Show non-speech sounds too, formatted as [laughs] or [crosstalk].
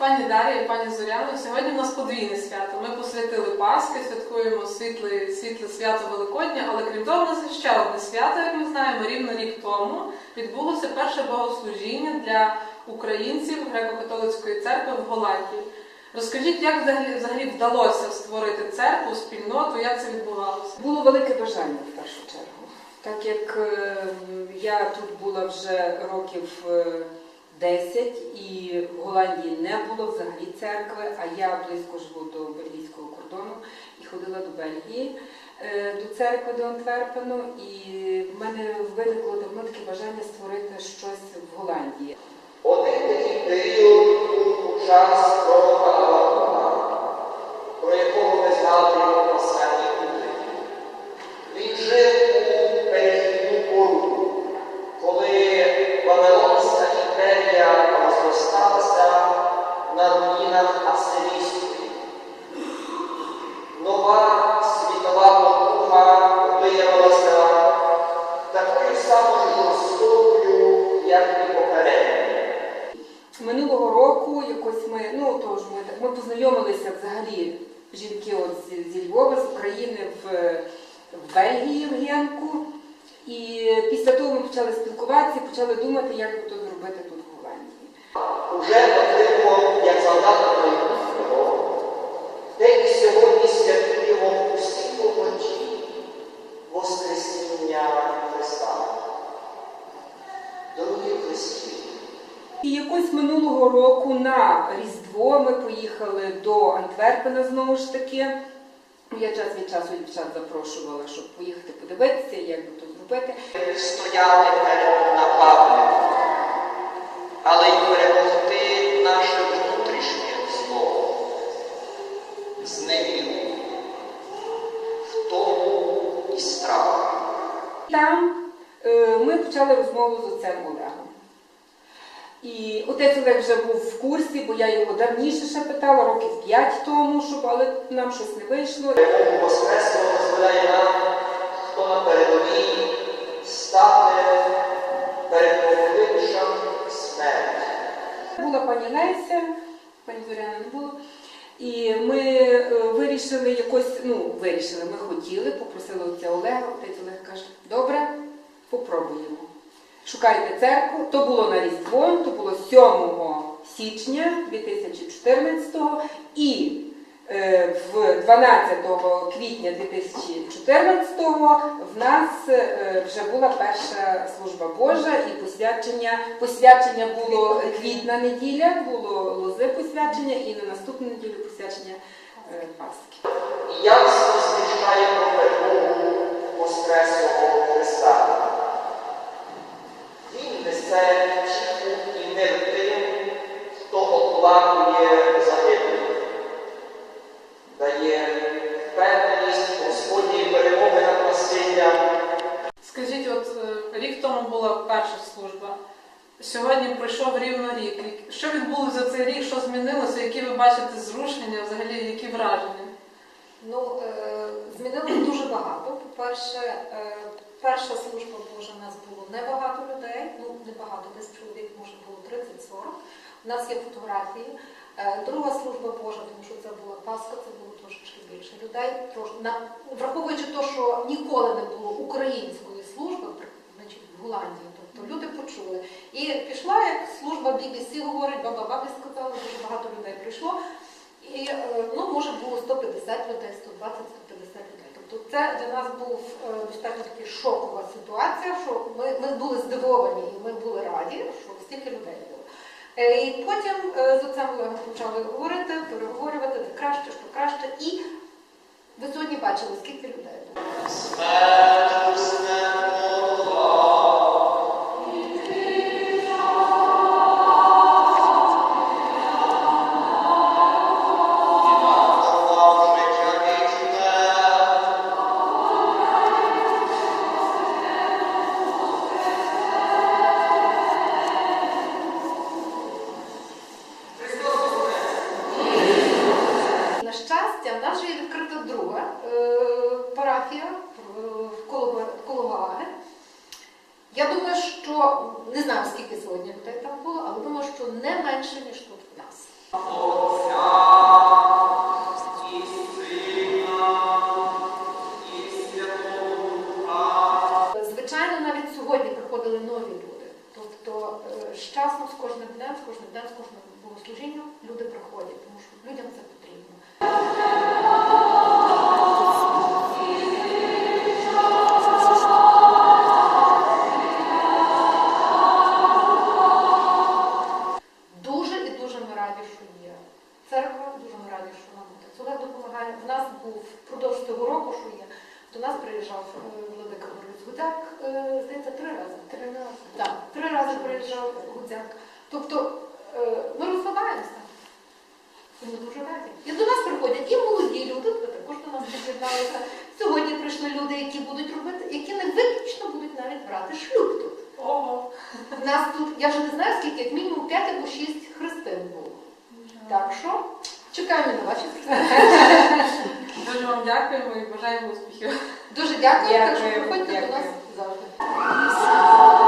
Дар'я і пані Зоряно. Сьогодні в нас подвійне свято. Ми посвятили Пасхи, святкуємо світле, світле свято Великодня, але крім того, у нас ще одне свято, як ми знаємо, рівно рік тому відбулося перше богослужіння для українців греко-католицької церкви в Голландії. Розкажіть, як взагалі, взагалі вдалося створити церкву, спільноту, як це відбувалося? Було велике бажання в першу чергу. Так як е, я тут була вже років е, 10 і в Голландії не було взагалі церкви, а я близько живу до бельгійського кордону і ходила до Бельгії, е, до церкви до Антверпену, і в мене виникло давно таке бажання створити щось в Голландії. Один такий період був час про якого ми згадуємо якось ми, ну тож ми ми познайомилися взагалі жінки от з, зі Львова, з України в, в Бельгії в Генку. І після того ми почали спілкуватися, почали думати, як би то зробити тут в Голландії. Уже отримував як майбутнього, те і сьогодні святкуємо усі повноті Воскресіння Христа. Дорогі Христі, І якось минулого року на Різдво ми поїхали до Антверпена знову ж таки. Ну, Я час від часу дівчат запрошувала, щоб поїхати подивитися, як би то зробити. стояти перед нападом, але й перемогти наше внутрішнє зло, зневіру, втому і страх. Там е, ми почали розмову з отцем Олегом. І отець Олег вже був в курсі, бо я його давніше ще питала, років 5 тому, щоб, але нам щось не вийшло. Воскресного дозволяє нам, хто на передовій, стати перед невеличшим смерть. Була пані Леся, пані Зоряна не було. І ми е, вирішили якось, ну, вирішили, ми хотіли, попросили отця Олега, отець Олег каже, добре, попробуємо. Шукайте церкву. То було на Різдво, то було 7 січня 2014 і е, в 12 квітня 2014 в нас е, вже була перша служба Божа і посвячення. Посвячення було квітна неділя, було лози посвячення, і на наступну неділю посвячення е, Пасхи. І ясно звіщає про перемогу Христа. Оплакує загиблих, дає впевненість Господньої перемоги над насиллям. Скажіть, от е, рік тому була перша служба. Сьогодні пройшов рівно рік. Що відбулося за цей рік? Що змінилося? Які ви бачите зрушення? Взагалі, які враження? Ну, е, змінилося дуже багато. По-перше, е, перша служба Божа у нас було небагато людей, ну небагато, десь чоловік може було 30-40. У нас є фотографії. Е, Друга служба Божа, тому що це була Пасха, це було трошечки більше людей. Враховуючи те, що ніколи не було української служби, значить, в Голландії, тобто люди почули. І пішла як служба BBC говорить, баба бабі сказала, дуже багато людей прийшло. І е, ну, може було 150 людей, 120, 150 людей. Тобто це для нас був е, достатньо таки шокова ситуація, що ми, ми були здивовані і ми були раді, що стільки людей І потім е, з отцем почали говорити, переговорювати, де краще, що краще. І ви сьогодні бачили, скільки людей Я думаю, що не знаю, скільки сьогодні людей там було, але думаю, що не менше, ніж тут в нас. Звичайно, навіть сьогодні приходили нові люди. Тобто е, з часом, з кожним днем, з кожним днем, з кожним богослужінням люди приходять, тому що людям це. До нас приїжджав е, владика Борис Гудяк, е, здається, три рази. Три рази. Так, три рази приїжджав Гудяк. Тобто е, ми розвиваємося. І ми дуже раді. І до нас приходять і молоді люди, ви також до нас приєдналися. Сьогодні прийшли люди, які будуть робити, які не виключно будуть навіть брати шлюб тут. Ого. У нас тут, я вже не знаю скільки, як мінімум 5 або 6 хрестин було. Так що чекаємо на ваші хрестини. [laughs] Дуже вам дякуємо і бажаємо успіхів. Дуже дякую, так що приходьте до нас завжди.